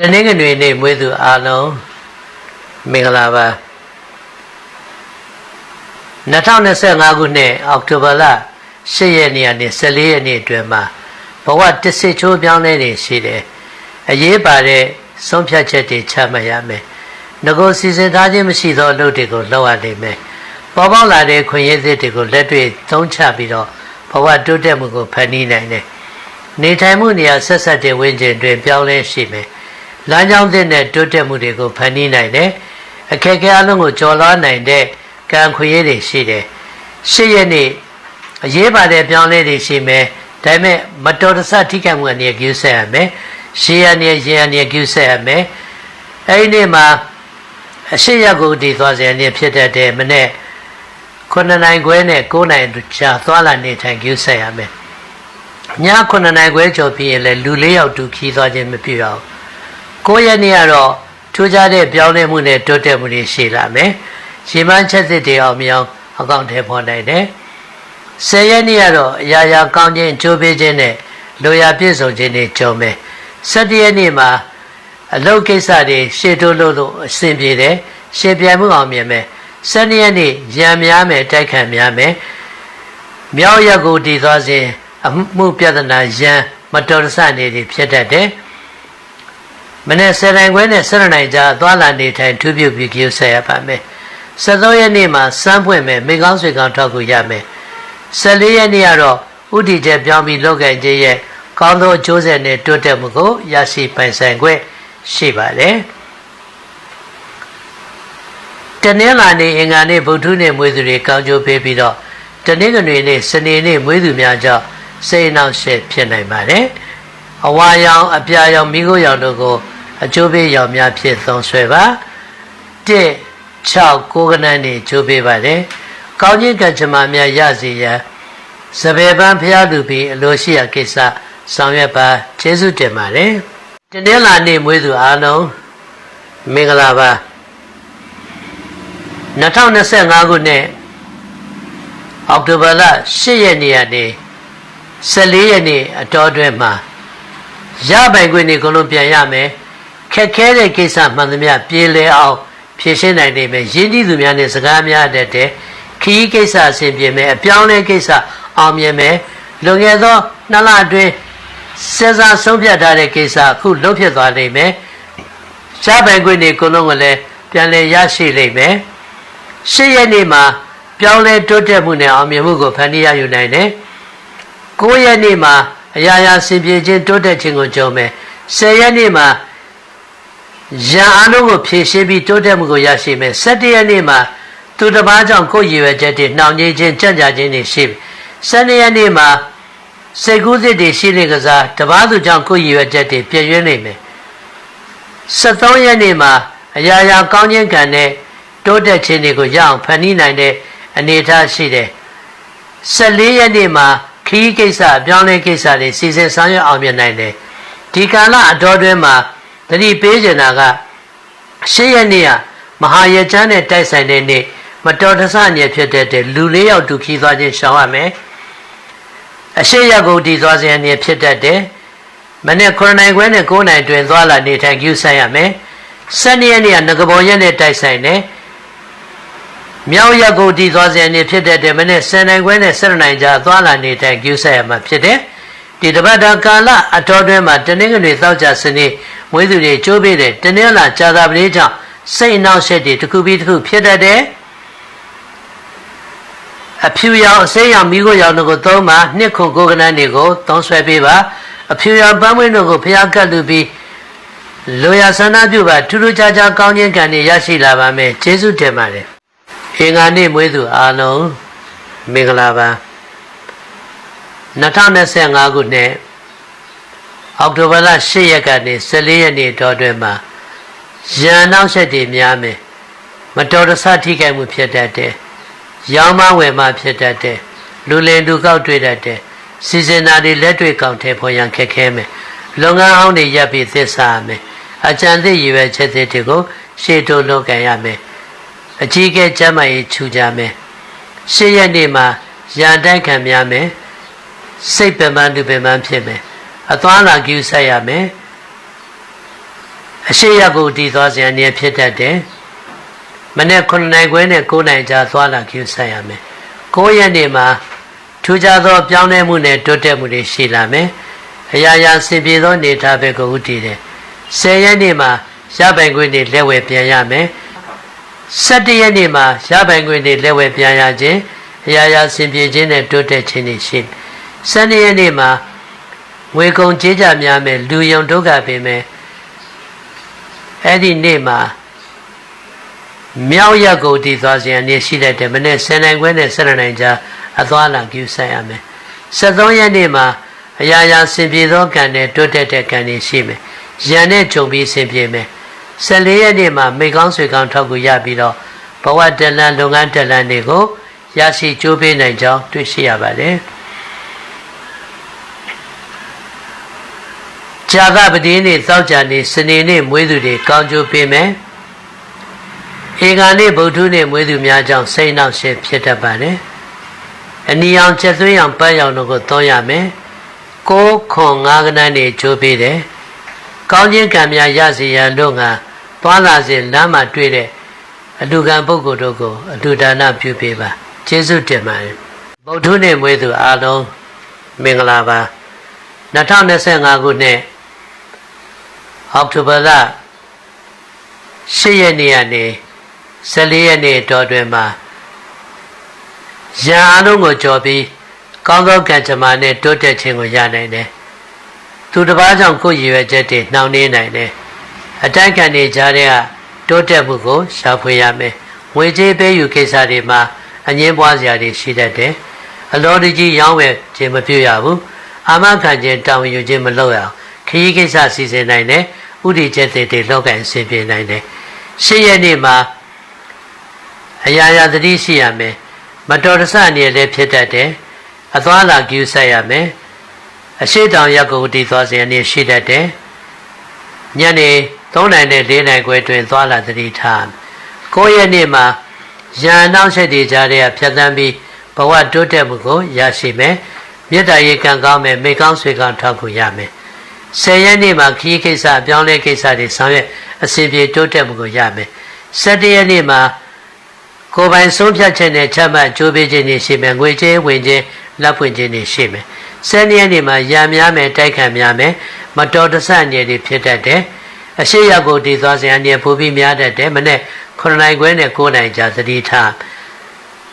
တနင်္ဂနွေနေ့မွေးသူအားလုံးမင်္ဂလာပါ2025ခုနှစ်အောက်တိုဘာလ10ရက်နေ့ကနေ14ရက်နေ့အတွင်းမှာဘဝတစ်စစ်ချိုးပြောင်းလဲနေရှိတယ်အရေးပါတဲ့ဆုံးဖြတ်ချက်တွေချမှတ်ရမယ်ငကိုစီစဉ်ထားခြင်းမရှိသောအလုပ်တွေကိုလုပ်ရနိုင်မယ်ပေါ်ပေါက်လာတဲ့ခွင့်ရည်သစ်တွေကိုလက်တွေ့သုံးချပြီးတော့ဘဝတိုးတက်မှုကိုဖန်တီးနိုင်တယ်နေထိုင်မှုနေရာဆက်ဆက်တဲ့ဝင်းကျင်တွင်ပြောင်းလဲရှိမယ် လမ်းကြောင်းသစ်နဲ့တိုးတက်မှုတွေကိုဖန်တီးနိုင်တယ်အခက်အခဲအလုံးကိုကျော်လွှားနိုင်တဲ့ကံခွင့်ရည်တွေရှိတယ်ရှစ်ရက်နေ့အရေးပါတဲ့ပြောင်းလဲတွေရှိမယ်ဒါပေမဲ့မတော်တဆထိခိုက်မှုအနေနဲ့ကျူးဆက်ရမယ်ရှေးရနေရေရနေကျူးဆက်ရမယ်အဲဒီနေ့မှာအရှိရကိုတည်သွားစေနေဖြစ်တတ်တဲ့မနေ့9နိုင်ခွဲနဲ့9နိုင်ကြာသွားလာနေထိုင်ကျူးဆက်ရမယ်ည9နိုင်ခွဲကျော်ပြီးရင်လည်းလူ၄ယောက်တူခီးသွားခြင်းမပြုရအောင် 9ရက်နေ့ကတော့ထူးခြားတဲ့ပြောင်းလဲမှုနဲ့တိုးတက်မှုတွေရှိလာမယ်ရှင်းမှန်းချက်စစ်တွေအောင်မြောင်အကောင့်ထဲပေါ်နိုင်တယ်ဆယ်ရက်နေ့ကတော့အရာရာကောင်းခြင်းကြိုးပေးခြင်းနဲ့လိုရာပြည့်စုံခြင်းတွေကြုံမယ်၁၇ရက်နေ့မှာအလုပ်ကိစ္စတွေရှေ့တိုးလို့လို့အဆင်ပြေတယ်ရှေ့ပြိုင်မှုအောင်မြင်မယ်၁၂ရက်နေ့ရံများမယ်တိုက်ခံများမယ်မြောက်ရက်ကိုတည်သွားခြင်းအမှုပြဿနာရန်မတော်တဆနေတွေဖြစ်တတ်တယ် မနေ့ဆယ်တိုင်ခွဲနဲ့ဆယ်တိုင်ကြားသွားလာနေထိုင်ထူးပြုပြီးကြိုးဆက်ရပါမယ်73ရက်နေ့မှာစမ်းပွင့်မယ်မိကောင်းဆွေကောင်းထောက်ကူရမယ်14ရက်နေ့ကတော့ဥတီချက်ပြောင်းပြီးလောက်ကင်ခြင်းရဲ့ကောင်းသောအကျိုးဆက်နဲ့တိုးတက်မှုကိုရရှိပိုင်ဆိုင်ခွင့်ရှိပါတယ်တနင်္လာနေ့အင်္ဂါနေ့ဗုဒ္ဓနေ့မွေးသူတွေကောင်းကျိုးပေးပြီးတော့တနင်္ဂနွေနေ့စနေနေ့မွေးသူများကြောင့်စိတ်နှောင့်ယှက်ဖြစ်နိုင်ပါတယ်အဝါရောင်အပြာရောင်မိခိုးရောင်တို့ကို အကျိုးပေးရောင်များဖြစ်သုံးဆွဲပါ1 6ကိုးကနန်းနေကျိုးပေးပါတယ်ကောင်းခြင်းကံကြမ္မာများရစေရန်စပယ်ပန်းဖျားသူပြီးအလိုရှိရာကိစ္စဆောင်ရွက်ပါကျေးဇူးတင်ပါတယ်တနင်္လာနေ့မွေးသူအားလုံးမင်္ဂလာပါ2025ခုနှစ်အောက်တိုဘာလ10ရက်နေ့ကနေ14ရက်နေ့အတော်အတွင်းမှာရပိုင်ခွင့်တွေကိုလုံးပြန်ရမယ် ခက်ခဲတဲ့ကိစ္စမှန်သမျှပြေလည်အောင်ဖြည့်ရှင်းနိုင်နိုင်မယ်ရင်းနှီးသူများနဲ့စကားများတတ်တဲ့ခီးကိစ္စအဆင်ပြေမယ်အပြောင်းလဲကိစ္စအောင်မြင်မယ်လွန်ခဲ့သောနှစ်လအတွင်းစေစားဆုံးဖြတ်ထားတဲ့ကိစ္စအခုလုံးဖြစ်သွားနိုင်မယ်ရပိုင်ခွင့်တွေကိုလုံးကလည်းပြန်လည်ရရှိလိမ့်မယ်ရှစ်ရက်နေ့မှာပြောင်းလဲတိုးတက်မှုနဲ့အောင်မြင်မှုကိုဖန်တီးရယူနိုင်တယ်9ရက်နေ့မှာအရာရာစင်ပြေခြင်းတိုးတက်ခြင်းကိုကြုံမယ်10ရက်နေ့မှာ ရန်အားလုံးကိုဖြည့်ရှင်းပြီးတိုးတက်မှုကိုရရှိမယ်17ရက်နေ့မှာသူတစ်ပါးကြောင့်ကိုယ်ရည်ရွယ်ချက်တွေနှောင်ငိမ့်ခြင်းကြံ့ကြာခြင်းတွေရှိပြီ12ရက်နေ့မှာစိတ်ကူးစစ်တွေရှိနေကစားတပားသူကြောင့်ကိုယ်ရည်ရွယ်ချက်တွေပြည့်ရွှနေမယ်73ရက်နေ့မှာအရာရာကောင်းခြင်းကံနဲ့တိုးတက်ခြင်းတွေကိုရအောင်ဖန်တီးနိုင်တဲ့အနေအထားရှိတယ်14ရက်နေ့မှာခီးကိစ္စအပြောင်းလဲကိစ္စတွေစီစဉ်ဆောင်ရွက်အောင်မြင်နိုင်တယ်ဒီကာလအတော်တွင်းမှာ တတိပေးကျင်တာကရှေ့ရက်နေ့ကမဟာရချမ်းနဲ့တိုက်ဆိုင်တဲ့နေ့မတော်တဆညက်ဖြစ်တဲ့လူလေးယောက်တူခီးသွားခြင်းရှောင်ရမယ်အရှိရကုန်တည်သွားခြင်းအနေဖြစ်တတ်တယ်မနေ့9နိုင်ခွဲနဲ့9နိုင်တွင်သွားလာနေထိုင်ကျူးဆိုင်ရမယ်12ရက်နေ့ကငကဘောရက်နဲ့တိုက်ဆိုင်တယ်မြောက်ရက်ကိုတည်သွားခြင်းအနေဖြစ်တတ်တယ်မနေ့10နိုင်ခွဲနဲ့7နိုင်ကြာသွားလာနေထိုင်ကျူးဆိုင်ရမှာဖြစ်တယ် ဒီတပတ်တာကာလအတော်တွင်မှာတနင်္ဂနွေသောကြာစနေမွေးသူတွေကျိုးပေးတယ်တနင်္လာကြာသာပတိကြောင့်စိတ်အနှောက်အယှက်တွေတစ်ခုပြီးတစ်ခုဖြစ်တတ်တယ်အဖြူရောင်အစိမ်းရောင်မိခိုးရောင်တို့ကိုသုံးပါနှစ်ခုကိုကနန်းတွေကိုသုံးဆွဲပေးပါအဖြူရောင်ပန်းမွေးတို့ကိုဖျားကတ်လူပြီးလိုရာဆန္ဒပြုပါထူးထူးခြားခြားကောင်းခြင်းကံတွေရရှိလာပါမယ်ကျေးဇူးတင်ပါတယ်အင်္ဂါနေ့မွေးသူအားလုံးမင်္ဂလာပါ 2025ခုနှစ်အောက်တိုဘာလ10ရက်ကနေ14ရက်နေ့တော်တွင်မှာရန်နောက်ဆက်တွေများမယ်မတော်တဆထိခိုက်မှုဖြစ်တတ်တယ်ရောင်းမဝယ်မှဖြစ်တတ်တယ်လူလင်လူကောက်တွေ့တတ်တယ်စီစဉ်တာတွေလက်တွေ့ကောက်ထဲပေါ်ရန်ခက်ခဲမယ်လုပ်ငန်းအောင်တွေရပ်ပြီးသစ္စာရမယ်အကြံသိရည်ရွယ်ချက်တွေကိုရှေ့တိုးလုပ်ကန်ရမယ်အကြီးကဲကျမ်းမာရေးခြူကြမယ်ရှေ့ရက်နေ့မှာရန်တိုက်ခံများမယ် စိတ်ပင်ပန်းသူပင်ပန်းဖြစ်မယ်အသွားလာကျူးဆက်ရမယ်အရှိရကိုတည်သွားစဉ်အနေဖြစ်တတ်တယ်မနေ့9နိုင်ခွဲနဲ့9နိုင်ကြာသွားလာကျူဆက်ရမယ်9ရက်နေ့မှာထူးခြားသောပြောင်းလဲမှုနဲ့တိုးတက်မှုတွေရှိလာမယ်အရာရာစင်ပြေသောနေထားပဲကိုဥတည်တယ်10ရက်နေ့မှာရပိုင်ခွင့်တွေလက်ဝဲပြန်ရမယ်17ရက်နေ့မှာရပိုင်ခွင့်တွေလက်ဝဲပြန်ရခြင်းအရာရာစင်ပြေခြင်းနဲ့တိုးတက်ခြင်းတွေရှိ 12ရက်နေ့မှာငွေကုန်ကြေးကြများမယ်လူယုံဒုက္ခပင်မယ်အဲ့ဒီနေ့မှာမြောက်ရက်ကိုတည်သွားစဉ်အနေရှိတဲ့တဲ့မနေ့10နိုင်ခွဲနဲ့7နိုင်ကြာအသွားလာကျူဆိုင်ရမယ်73ရက်နေ့မှာအရာရာစင်ပြေသောကံနဲ့တွတ်တက်တဲ့ကံတွေရှိမယ်ရန်နဲ့ဂျုံပြီးစင်ပြေမယ်14ရက်နေ့မှာမိကောင်းဆွေကောင်းထောက်ကူရပြီးတော့ဘဝတလန်လုပ်ငန်းတလန်တွေကိုရရှိကြိုးပေးနိုင်ကြောင်းတွေ့ရှိရပါတယ် ကြာကပတိနေ့သောကြာနေ့စနေနေ့မွေးသူတွေကောင်းကျိုးပေးမယ်ဧကနေ့ဗုဒ္ဓနေ့မွေးသူများကြောင့်စိတ်နှောက်ရှက်ဖြစ်တတ်ပါတယ်အနီအောင်ချက်သွင်းအောင်ပတ်ရောင်တို့ကိုသုံးရမယ်ကိုးခွန်ငါးကနန်းနေချိုးပေးတယ်ကောင်းခြင်းကံများရစေရန်တို့ငါသွားလာစဉ်လမ်းမှာတွေ့တဲ့အလူကံပုဂ္ဂိုလ်တို့ကိုအလူဒါနပြုပေးပါကျေးဇူးတင်ပါတယ်ဗုဒ္ဓနေ့မွေးသူအားလုံးမင်္ဂလာပါ2025ခုနှစ် အောက်တိုဘာလ10ရက်နေ့ကနေ14ရက်နေ့တော်တွင်မှာရန်အလုံးကိုကြော်ပြီးကောင်းသောကံကြမ္မာနဲ့တိုးတက်ခြင်းကိုရနိုင်တယ်။သူတစ်ပါးကြောင့်ကိုယ်ရည်ရွယ်ချက်တွေနှောင့်နှေးနိုင်တယ်။အတိုက်ခံနေကြတဲ့ကတိုးတက်မှုကိုရှာဖွေရမယ်။ငွေကြေးပေးယူကိစ္စတွေမှာအငင်းပွားစရာတွေရှိတတ်တယ်။အလောတကြီးရောင်းဝယ်ခြင်းမပြုရဘူး။အာမခံခြင်းတောင်းယူခြင်းမလုပ်ရအောင် ခရီးကိစ္စစီစဉ်နိုင်တယ်။ဥဒိချက်တွေတွေလောက်ကန်ဆင်ပြေနိုင်တယ်။ရှေ့ရက်နေ့မှာအရာရာသတိရှိရမယ်။မတော်တဆအနေနဲ့ဖြစ်တတ်တယ်။အသွားလာကျူးဆက်ရမယ်အရှိတောင်ရက်ကိုတည်သွားစဉ်အနေရှိတတ်တယ်ညနေ3နိုင်နဲ့4နိုင်ခွဲတွင်သွားလာသတိထား9ရက်နေ့မှာရန်နောက်ဆက်တည်ကြတဲ့ဖြတ်သန်းပြီးဘဝတိုးတက်မှုကိုရရှိမယ်မေတ္တာရေကံကောင်းမယ်မိကောင်းဆွေကောင်းထောက်ကူရမယ် 10ရက်နေ့မှာခီးကိစ္စအပြောင်းလဲကိစ္စတွေဆောင်ရွက်အစီအပြေတိုးတက်မှုကိုရမယ်17ရက်နေ့မှာကိုယ်ပိုင်ဆုံးဖြတ်ချက်နဲ့ချက်မှတ်ကြိုးပေးခြင်းတွေရှိမယ်ငွေကြေးဝင်ခြင်းလက်ဖွင့်ခြင်းတွေရှိမယ်။ဆယ်နှစ်ရက်နေမှာရံများမယ်တိုက်ခံများမယ်မတော်တဆအနေတွေဖြစ်တတ်တယ်။အရှိရကိုတည်သွားစဉ်အနေပိုပြီးများတတ်တယ်မနဲ့9နိုင်ခွဲနဲ့9နိုင်ကြာသတိထား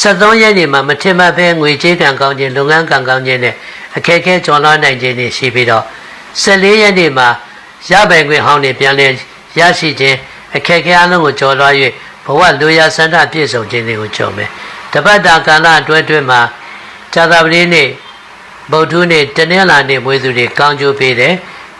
73ရက်နေမှာမထင်မှတ်ပဲငွေကြေးကံကောင်းခြင်းလုပ်ငန်းကံကောင်းခြင်းနဲ့အခက်အခဲကျော်လွှားနိုင်ခြင်းတွေရှိပြီးတော့ 14ရက်နေမှာရပိုင်ခွင့်ဟောင်းတွေပြန်လဲရရှိခြင်းအခက်အခဲအလုံးကိုကျော်လွှား၍ဘဝလူရဆန္ဒပြည့်စုံခြင်းတွေကိုကြုံမယ်တပတ်တာကာလအတွဲအတွဲမှာဇာတာပတိနေ့ဗုဒ္ဓနေ့တနင်္လာနေ့မွေးသူတွေကောင်းကျိုးပေးတယ်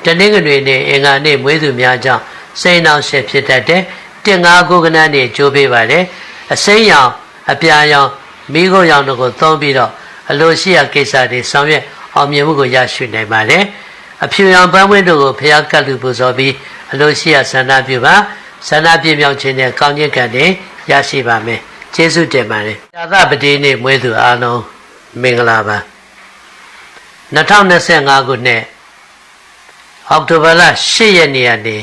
တနင်္ဂနွေနေ့အင်္ဂါနေ့မွေးသူများကြောင့်စိတ်နှောင့်ယှက်ဖြစ်တတ်တယ်တင်ငါကုကနန်းနေ့ကျိုးပေးပါတယ်အစိမ်းရောင်အပြာရောင်မိခုံရောင်တို့ကိုသုံးပြီးတော့အလိုရှိရာကိစ္စတွေဆောင်ရွက်အောင်မြင်မှုကိုရရှိနိုင်ပါတယ် အဖြူရောင်ပန်းပွင့်တို့ကိုဖျားကတ်လူပူဇော်ပြီးအလိုရှိရာဆန္ဒပြုပါဆန္ဒပြမြောက်ခြင်းနဲ့ကောင်းခြင်းကံတွေရရှိပါမယ်ကျေးဇူးတင်ပါတယ်သာသပတိနေ့မွေးသူအားလုံးမင်္ဂလာပါ2025ခုနှစ်အောက်တိုဘာလ10ရက်နေ့ကနေ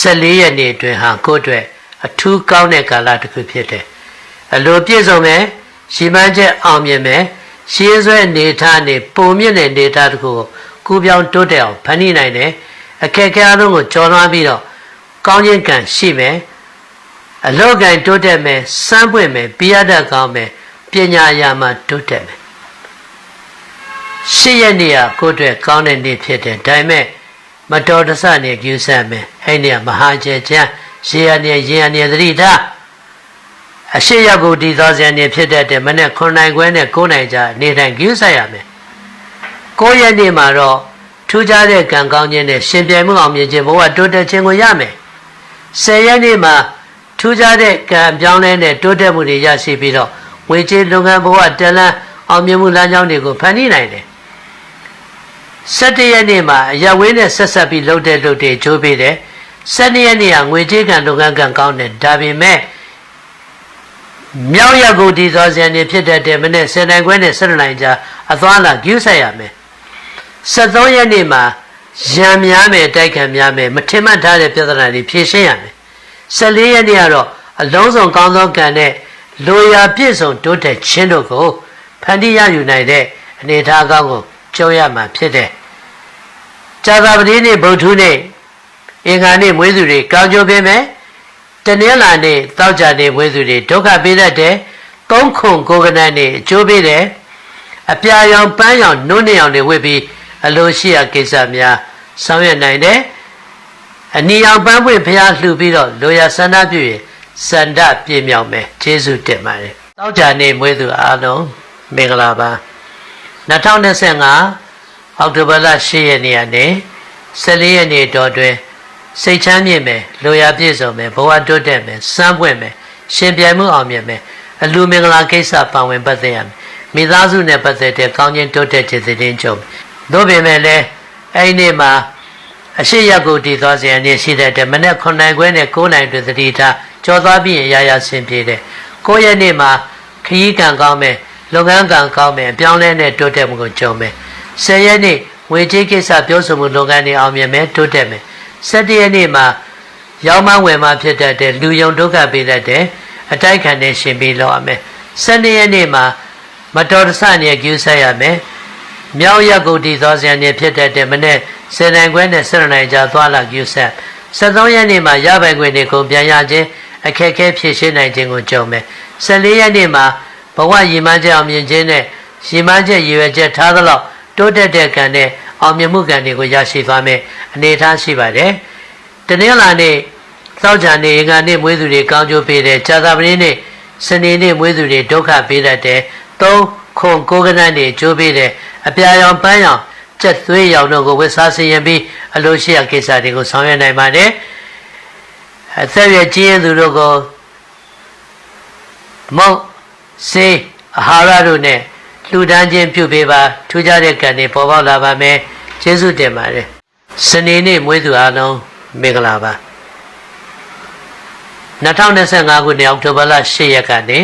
14ရက်နေ့အတွင်းဟာကိုယ့်အတွက်အထူးကောင်းတဲ့ကာလတစ်ခုဖြစ်တယ်အလိုပြည့်စုံမယ်ရှိမှန်းချက်အောင်မြင်မယ်ရှင်းဆွဲနေထားနေပုံမြင့်တဲ့နေထားတစ်ခုကို ကူပြောင်းတိုးတက်အောင်ဖန်တီးနိုင်တယ်အခက်အခဲအလုံးကိုကျော်လွှားပြီးတော့ကောင်းခြင်းကံရှိမယ်အလောကံတိုးတက်မယ်စမ်းပွင့်မယ်ပြရတတ်ကောင်းမယ်ပညာရာမှာတိုးတက်မယ်ရှစ်ရက်နေရကိုယ့်အတွက်ကောင်းတဲ့နေ့ဖြစ်တယ်ဒါပေမဲ့မတော်တဆနေကျူးဆတ်မယ်အဲ့ဒီကမဟာကျေချမ်းရေရနေရင်ရနေသတိထားအရှိရကိုတည်သောဇန်နေဖြစ်တဲ့မနေ့9နိုင်ခွဲနဲ့9နိုင်ကြာနေတိုင်းကျူးဆတ်ရမယ် 9ရက်နေ့မှာတော့ထူးခြားတဲ့ကံကောင်းခြင်းနဲ့ရှင်ပြိုင်မှုအောင်မြင်ခြင်းဘဝတိုးတက်ခြင်းကိုရမယ်10ရက်နေ့မှာထူးခြားတဲ့ကံပြောင်းလဲတဲ့တိုးတက်မှုတွေရရှိပြီးတော့ငွေကြေးလုပ်ငန်းဘဝတလန်းအောင်မြင်မှုလမ်းကြောင်းတွေကိုဖန်တီးနိုင်တယ်17ရက်နေ့မှာအရဝေးနဲ့ဆက်ဆက်ပြီးလှုပ်တဲ့လှုပ်တဲ့ဂျိုးပေးတယ်12ရက်နေ့ကငွေကြေးကံလုပ်ငန်းကံကောင်းတယ်ဒါပေမဲ့မြောက်ရက်ကိုဒီသောဇန်နေဖြစ်တဲ့တဲ့မနေ့10နိုင်ခွဲနဲ့17နိုင်ကြာအသွားလာကျူးဆက်ရမယ် 73ရက်နေ့မှာရံများမယ်တိုက်ခံများမယ်မထင်မှတ်ထားတဲ့ပြဿနာတွေဖြေရှင်းရမယ်14ရက်နေ့ကတော့အလုံးစုံကောင်းသောကံနဲ့လိုရာပြည့်စုံတိုးတက်ခြင်းတို့ကိုဖန်တီးရယူနိုင်တဲ့အနေအထားအကောင်းကိုကြုံရမှာဖြစ်တယ်။ကြာသာပတိနေ့ဗုဒ္ဓနေ့အင်္ဂါနေ့မွေးသူတွေကောင်းကျိုးပေးမယ်။တနင်္လာနေ့တောက်ကြနေ့မွေးသူတွေဒုက္ခပေးတတ်တယ်။သုံးခုကိုကနန်းနေ့အကျိုးပေးတယ်။အပြာရောင်ပန်းရောင်နုနေရောင်တွေဝစ်ပြီး အလိုရှိရာကိစ္စများဆောင်ရွက်နိုင်တယ်။အနီအောင်ပန်းပွင့်ဖျားလှူပြီးတော့လိုရာဆန္ဒပြုရင်စန္ဒပြည့်မြောက်မယ်။ကျေးဇူးတင်ပါတယ်။တောက်ကြနေ့မွေးသူအားလုံးမင်္ဂလာပါ2025အောက်တိုဘာလ10ရက်နေ့ကနေ14ရက်နေ့တော်တွင်စိတ်ချမ်းမြေ့မယ်လိုရာပြည့်စုံမယ်ဘဝတိုးတက်မယ်စမ်းပွင့်မယ်ရှင်ပြိုင်မှုအောင်မြင်မယ်အလူမင်္ဂလာကိစ္စပါဝင်ပတ်သက်ရမယ်မိသားစုနဲ့ပတ်သက်တဲ့ကောင်းခြင်းတိုးတက်ခြင်းသတင်းကြုံ တို့ပေမဲ့လည်းအဲ့ဒီနေ့မှာအရှိရက်ကိုတည်သွားစေရနေရှိတဲ့အတွက်မနေ့9နိုင်ခွဲနဲ့9နိုင်တွင်သတိထားကြော်သွားပြီးရင်ရရဆင်ပြေတယ်9ရက်နေ့မှာခရီးကံကောင်းမယ်လုပ်ငန်းကံကောင်းမယ်အပြောင်းလဲနဲ့တိုးတက်မှုကိုကြုံမယ်10ရက်နေ့ငွေကြေးကိစ္စပြောဆိုမှုလုပ်ငန်းတွေအောင်မြင်မယ်တိုးတက်မယ်17ရက်နေ့မှာရောက်မှဝင်မှဖြစ်တတ်တဲ့လူယုံဒုက္ခပေးတတ်တဲ့အတိုက်ခံတဲ့ရှင်ပြီးလောက်ရမယ်12ရက်နေ့မှာမတော်တဆနဲ့ကျူးဆက်ရမယ် မြောက်ရက်ကိုတည်သောဇန်နေဖြစ်တတ်တဲ့မနေ့10နိုင်ခွဲနဲ့7နိုင်ကြာသွားလာကျူးဆက်73ရက်နေ့မှာရပိုင်ခွင့်တွေကိုပြန်ရခြင်းအခက်အခဲဖြေရှင်းနိုင်ခြင်းကိုကြုံမယ်14ရက်နေ့မှာဘဝရည်မှန်းချက်အောင်မြင်ခြင်းနဲ့ရည်မှန်းချက်ရည်ရွယ်ချက်ထားသလောက်တိုးတက်တဲ့ကံနဲ့အောင်မြင်မှုကံတွေကိုရရှိသွားမယ်အနေအထားရှိပါတယ်။တနင်္လာနေ့သောကြာနေ့အင်္ဂါနေ့မွေးသူတွေကောင်းကျိုးပေးတယ်။ကြာသပတေးနေ့စနေနေ့မွေးသူတွေဒုက္ခပေးတတ်တယ်။သုံးခွန်ကိုးကနန်းတွေကျိုးပေးတယ်။ အပြာရောင်ပန်းရောင်ကြက်သွေးရောင်တို့ကိုဝတ်စားဆင်ရင်ပြီးအလိုရှိရာကိစ္စတွေကိုဆောင်ရွက်နိုင်ပါတယ်။အသက်ရကြီးရင်သူတို့ကိုမုတ်စေးအာဟာရတို့နဲ့လှူဒန်းခြင်းပြုပေးပါထူးခြားတဲ့ကံတွေပေါ်ပေါက်လာပါမယ်ကျေးဇူးတင်ပါတယ်စနေနေ့မွေးသူအားလုံးမင်္ဂလာပါ2025ခုနှစ်အောက်တိုဘာလ10ရက်ကနေ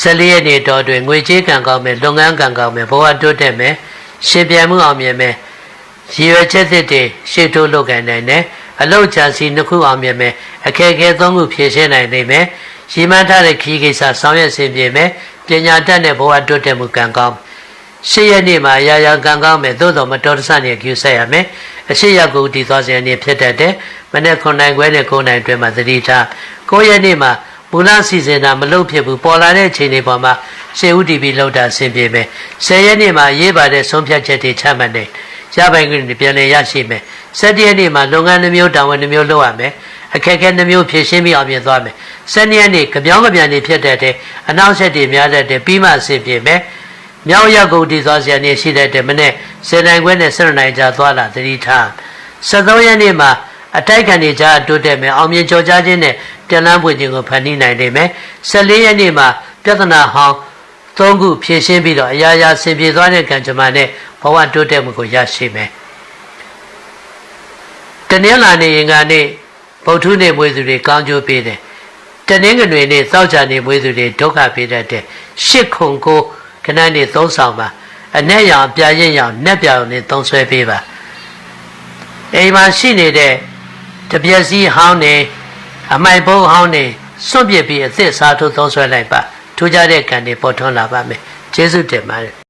14ရက်နေ့တော်တွင်ငွေကြေးကံကောင်းမယ်လုပ်ငန်းကံကောင်းမယ်ဘဝတိုးတက်မယ်ရှင်ပြိုင်မှုအောင်မြင်မယ်ရည်ရွယ်ချက်သစ်တွေရှေ့တိုးလုပ်ကိုင်နိုင်တယ်အလောက်ချာစီနှစ်ခုအောင်မြင်မယ်အခက်အခဲသုံးခုဖြေရှင်းနိုင်နိုင်မယ်ရည်မှန်းထားတဲ့ခီးကိစ္စဆောင်ရွက်ဆင်ပြေမယ်ပညာတတ်တဲ့ဘဝတိုးတက်မှုကံကောင်းရှေ့ရက်နေ့မှာရာရာကံကောင်းမယ်သို့တော်မတော်တဆနဲ့ကျူဆက်ရမယ်အရှိရက်ကိုတည်သွားစေနေဖြစ်တတ်တယ်မနေ့9နိုင်ခွဲနဲ့9နိုင်အတွင်းမှာသတိထား9ရက်နေ့မှာ မူလစီစဉ်တာမလုပ်ဖြစ်ဘူးပေါ်လာတဲ့အချိန်တွေပေါ်မှာရှေ့ဦးတည်ပြီးလောက်တာဆင်ပြေမယ်10ရက်နေ့မှာရေးပါတဲ့ဆုံးဖြတ်ချက်တွေချမှတ်နေရပိုင်ခွင့်တွေပြန်လည်ရရှိမယ်7ရက်နေ့မှာလုပ်ငန်းနှမျိုးတာဝန်နှမျိုးလုပ်ရမယ်အခက်အခဲနှမျိုးဖြည့်ရှင်းပြီးအောင်မြင်သွားမယ်။စနေရက်နေ့ကြောင်ကြပြန်နေဖြစ်တဲ့တဲ့အနောက်ဆက်တွေများတဲ့ပြီးမှအဆင်ပြေမယ်။မြောက်ရက်ကုန်တည်သွားစရာနေရှိတဲ့တဲ့မနေ့စနေနိုင်ခွဲနဲ့စနေနိုင်ကြာသွားလာသတိထား။73ရက်နေ့မှာ အတိုက်ခံနေကြတိုးတက်မယ်အောင်မြင်ကြော်ကြားခြင်းနဲ့ပြန်လန်းပွင့်ခြင်းကိုဖန်တီးနိုင်နိုင်မယ်။14ရက်နေ့မှာပြဿနာဟောင်းသုံးခုဖြည့်ရှင်းပြီးတော့အရာရာဆင်ပြေသွားတဲ့ကံကြမ္မာနဲ့ဘဝတိုးတက်မှုကိုရရှိမယ်။တနင်္လာနေ့ရင်ကနေဗုဒ္ဓနေ့မွေးသူတွေကောင်းကျိုးပေးတယ်တနင်္ဂနွေနေ့စောက်ချာနေ့မွေးသူတွေဒုက္ခပေးတတ်တဲ့ရှစ်ခုံကိုခဏနေ့သုံးဆောင်ပါအ내ရောင်ပြရင်ရောင်နှက်ပြောင်နဲ့သုံးဆွဲပေးပါအိမ်မှာရှိနေတဲ့ တပြက်စီဟောင်းနေအမိုက်ဘုံဟောင်းနေစွန့်ပစ်ပြီးအသစ်စားထိုးသုံးဆွဲလိုက်ပါထူးခြားတဲ့ကံတွေပေါ်ထွန်းလာပါမယ်ကျေးဇူးတင်ပါတယ်